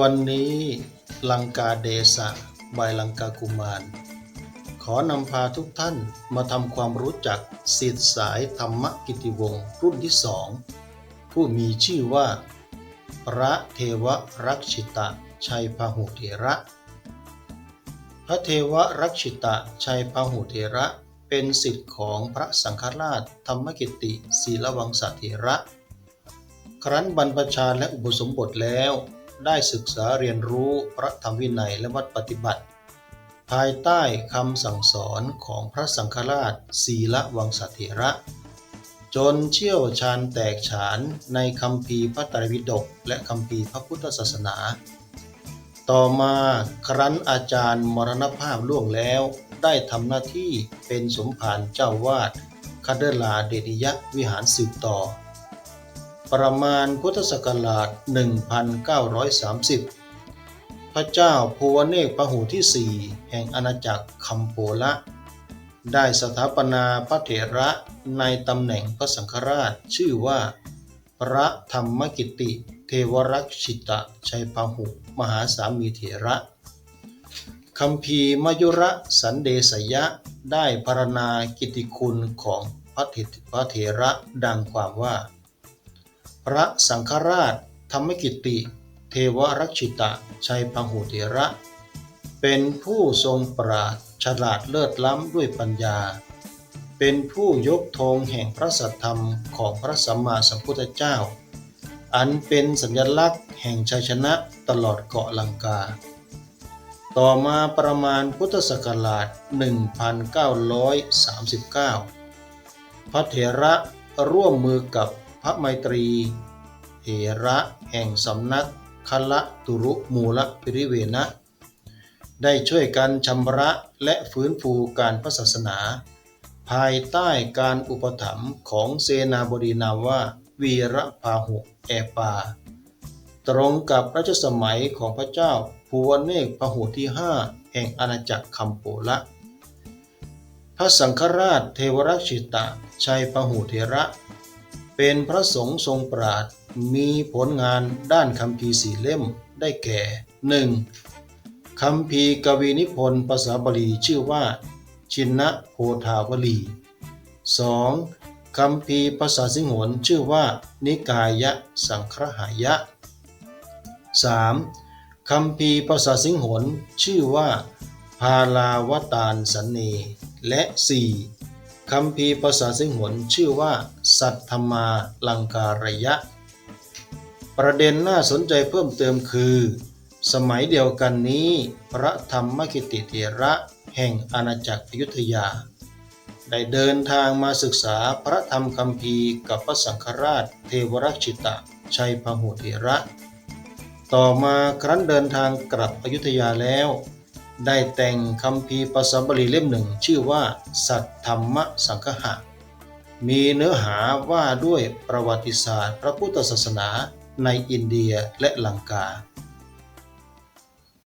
วันนี้ลังกาเดสะบายลังกากุมาร ขอนำพาทุกท่านมาทำความรู้จักสิทธิสายธรรมกิติวงศ์รุ่นที่สองผู้มีชื่อว่า พระเทวรักชิตะชัยพหุเถระ พระเทวรักชิตะชัยพหุเถระเป็นสิทธิ์ของพระสังฆราชธรรมกิติศีลวังสเถระ ครั้นบรรพชาและอุปสมบทแล้ว ได้ศึกษาเรียนรู้พระธรรมวินัยและวัดปฏิบัติ ภายใต้คำสั่งสอนของพระสังฆราชศีลวังสเถระ จนเชี่ยวชาญแตกฉานในคำพีพระไตรปิฎกและคำพีพระพุทธศาสนา ต่อมาครั้นอาจารย์มรณภาพล่วงแล้วได้ทำหน้าที่เป็นสมภารเจ้าวาดคาเดลาเดดิยะวิหารสืบต่อ ประมาณพุทธศักราช 1930 พระเจ้าภูวเนกพหูที่สี่แห่งอาณาจักรคัมโปละ ได้สถาปนาพระเถระในตำแหน่งพระสังฆราชชื่อว่า พระธรรมกิติเทวรักชิตะชัยพหุมหาสามีเถระคำพีมยุระสันเดสยะได้พรรณนากิตติคุณของพระเถระดังความว่า พระสังฆราช ธรรมกิติ เทวรักชิตะ ชัยพหุเถระ เป็นผู้ทรงปราดฉลาดเลิศล้ำด้วยปัญญา เป็นผู้ยกธงแห่งพระสัทธรรมของพระสัมมาสัมพุทธเจ้า อันเป็นสัญลักษณ์แห่งชัยชนะตลอดเกาะลังกา ต่อมาประมาณพุทธศักราช 1939 พระเถระร่วมมือกับ พระไมตรีเถระแห่งสำนักคละตุรุมูลปิริเวนะ ได้ช่วยกันชำระและฟื้นฟูการพระศาสนา ภายใต้การอุปถัมภ์ของเสนาบดีนามว่าวีระพาหุแอปา ตรงกับรัชสมัยของพระเจ้าภูวเนกพหุที่ห้าแห่งอาณาจักรคัมโปละ พระสังฆราชเทวรักชิตะชัยพหุเถระ เป็นพระสงฆ์ทรงปราดมีผลงานด้านคำพีสี่เล่มได้แก่ 1. คำพีกวีนิพนธ์ภาษาบาลีชื่อว่า ชินนะโพธาวลี 2. คำพีภาษาสิงหนชื่อว่า นิกายะสังครหายะ 3. คำพีภาษาสิงหนชื่อว่า พาลาวตานสันเนและ 4. คำพีภาษาสิงหนชื่อว่า สัทธมาลังการยะ ประเด็นน่าสนใจเพิ่มเติมคือ สมัยเดียวกันนี้ พระธรรมกิติเถระแห่งอาณาจักรอยุธยา ได้เดินทางมาศึกษาพระธรรมคัมภีกับพระสังฆราชเทวรักชิตะชัยพหุเถระ ต่อมาครั้นเดินทางกลับอยุธยาแล้ว ได้แต่งคำพีภาษาบาลีเล่มหนึ่ง ชื่อว่า สัทธรรมสังคหะ มีเนื้อหาว่าด้วยประวัติศาสตร์ พระพุทธศาสนาในอินเดียและลังกา